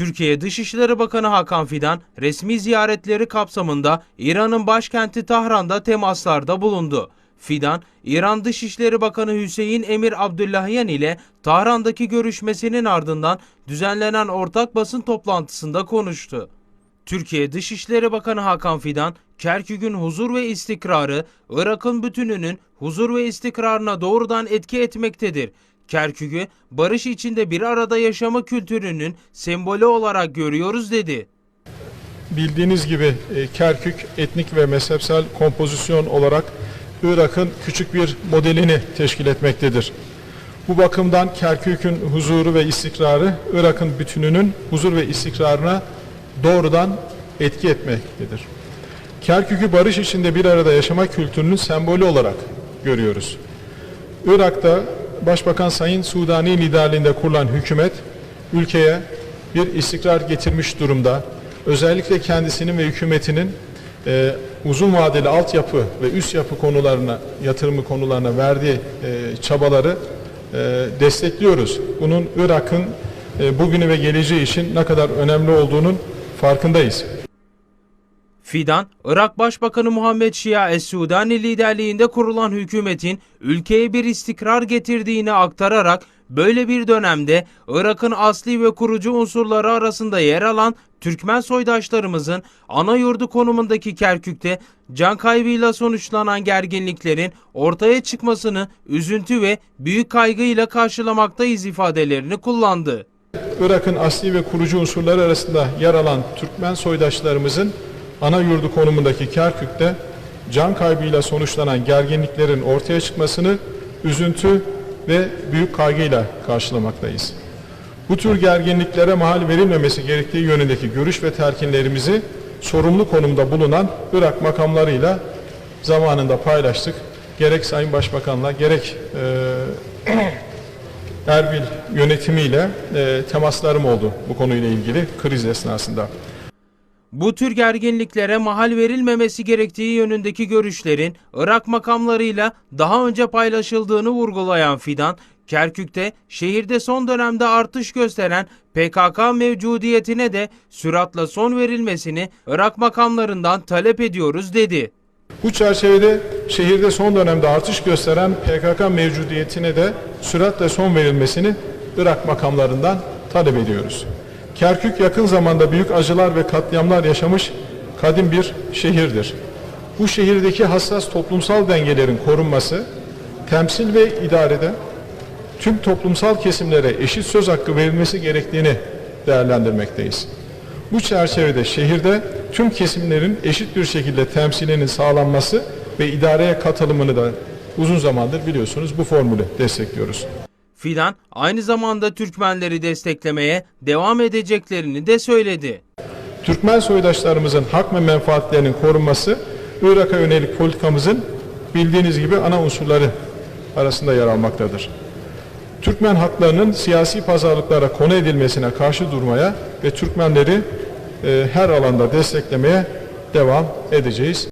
Türkiye Dışişleri Bakanı Hakan Fidan resmi ziyaretleri kapsamında İran'ın başkenti Tahran'da temaslarda bulundu. Fidan, İran Dışişleri Bakanı Hüseyin Emir Abdullahyan ile Tahran'daki görüşmesinin ardından düzenlenen ortak basın toplantısında konuştu. Türkiye Dışişleri Bakanı Hakan Fidan, Kerkük'ün huzur ve istikrarı, Irak'ın bütününün huzur ve istikrarına doğrudan etki etmektedir. Kerkük'ü barış içinde bir arada yaşama kültürünün sembolü olarak görüyoruz dedi. Bildiğiniz gibi e, Kerkük etnik ve mezhepsel kompozisyon olarak Irak'ın küçük bir modelini teşkil etmektedir. Bu bakımdan Kerkük'ün huzuru ve istikrarı Irak'ın bütününün huzur ve istikrarına doğrudan etki etmektedir. Kerkük'ü barış içinde bir arada yaşama kültürünün sembolü olarak görüyoruz. Irak'ta Başbakan Sayın Sudani liderliğinde kurulan hükümet ülkeye bir istikrar getirmiş durumda. Özellikle kendisinin ve hükümetinin e, uzun vadeli altyapı ve üst yapı konularına, yatırımı konularına verdiği e, çabaları e, destekliyoruz. Bunun Irak'ın e, bugünü ve geleceği için ne kadar önemli olduğunun farkındayız. Fidan, Irak Başbakanı Muhammed Şia Es-Sudani liderliğinde kurulan hükümetin ülkeye bir istikrar getirdiğini aktararak böyle bir dönemde Irak'ın asli ve kurucu unsurları arasında yer alan Türkmen soydaşlarımızın ana yurdu konumundaki Kerkük'te can kaybıyla sonuçlanan gerginliklerin ortaya çıkmasını üzüntü ve büyük kaygıyla karşılamaktayız ifadelerini kullandı. Irak'ın asli ve kurucu unsurları arasında yer alan Türkmen soydaşlarımızın ana yurdu konumundaki Kerkük'te can kaybıyla sonuçlanan gerginliklerin ortaya çıkmasını üzüntü ve büyük kaygıyla karşılamaktayız. Bu tür gerginliklere mahal verilmemesi gerektiği yönündeki görüş ve telkinlerimizi sorumlu konumda bulunan Irak makamlarıyla zamanında paylaştık. Gerek Sayın Başbakan'la gerek e, Erbil yönetimiyle e, temaslarım oldu bu konuyla ilgili kriz esnasında. Bu tür gerginliklere mahal verilmemesi gerektiği yönündeki görüşlerin Irak makamlarıyla daha önce paylaşıldığını vurgulayan Fidan, Kerkük'te şehirde son dönemde artış gösteren PKK mevcudiyetine de süratla son verilmesini Irak makamlarından talep ediyoruz dedi. Bu çerçevede şehirde son dönemde artış gösteren PKK mevcudiyetine de süratle son verilmesini Irak makamlarından talep ediyoruz. Kerkük yakın zamanda büyük acılar ve katliamlar yaşamış kadim bir şehirdir. Bu şehirdeki hassas toplumsal dengelerin korunması, temsil ve idarede tüm toplumsal kesimlere eşit söz hakkı verilmesi gerektiğini değerlendirmekteyiz. Bu çerçevede şehirde tüm kesimlerin eşit bir şekilde temsilinin sağlanması ve idareye katılımını da uzun zamandır biliyorsunuz bu formülü destekliyoruz. Fidan aynı zamanda Türkmenleri desteklemeye devam edeceklerini de söyledi. Türkmen soydaşlarımızın hak ve menfaatlerinin korunması Irak'a yönelik politikamızın bildiğiniz gibi ana unsurları arasında yer almaktadır. Türkmen haklarının siyasi pazarlıklara konu edilmesine karşı durmaya ve Türkmenleri e, her alanda desteklemeye devam edeceğiz.